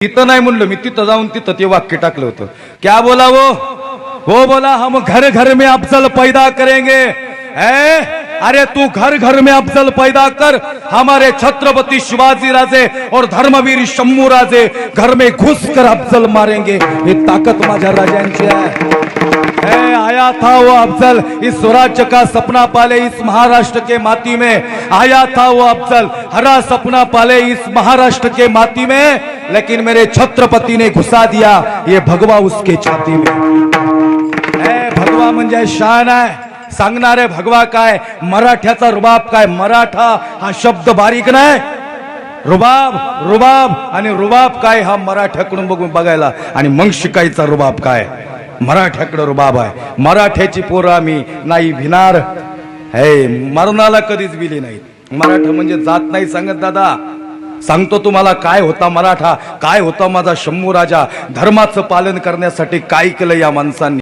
तिथं नाही म्हणलं मी तिथं जाऊन तिथं ते वाक्य टाकलं होतं. क्या बोला वो? वो बोला हम घर घर में अफजल पैदा करेंगे. है अरे तू घर घर में अफजल पैदा कर, हमारे छत्रपति शिवाजी राजे और धर्मवीर शंभू राजे घर में घुस कर अफजल मारेंगे। ही ताकद माझ्या राजांची है, आया था वो अफजल, इस स्वराज्य का सपना पाले इस महाराष्ट्र के माटी में। आया था वो अफजल, हरा सपना पाले इस महाराष्ट्र के माटी में। लेकिन मेरे छत्रपति ने घुसा दिया, ये भगवा उसके छाती में। भगवा म्हणजे शान आहे सांगणारे भगवा काय? मराठ्याचा रुबाब काय? मराठा हा शब्द बारीक नाही. रुबाब रुबाब आणि रुबाब काय हा मराठ्याकडून बघून बघायला? आणि मग शिकायचा रुबाब काय? मराठ्याकडं रुबाब आहे. मराठ्याची पोरं आम्ही नाही भिनार हे मरणाला कधीच बिली नाहीत. मराठा म्हणजे जात नाही सांगत दादा. सांगतो तुम्हाला काय होता मराठा? काय होता माझा शंभू राजा धर्माचं पालन करण्यासाठी काय केलं या माणसांनी?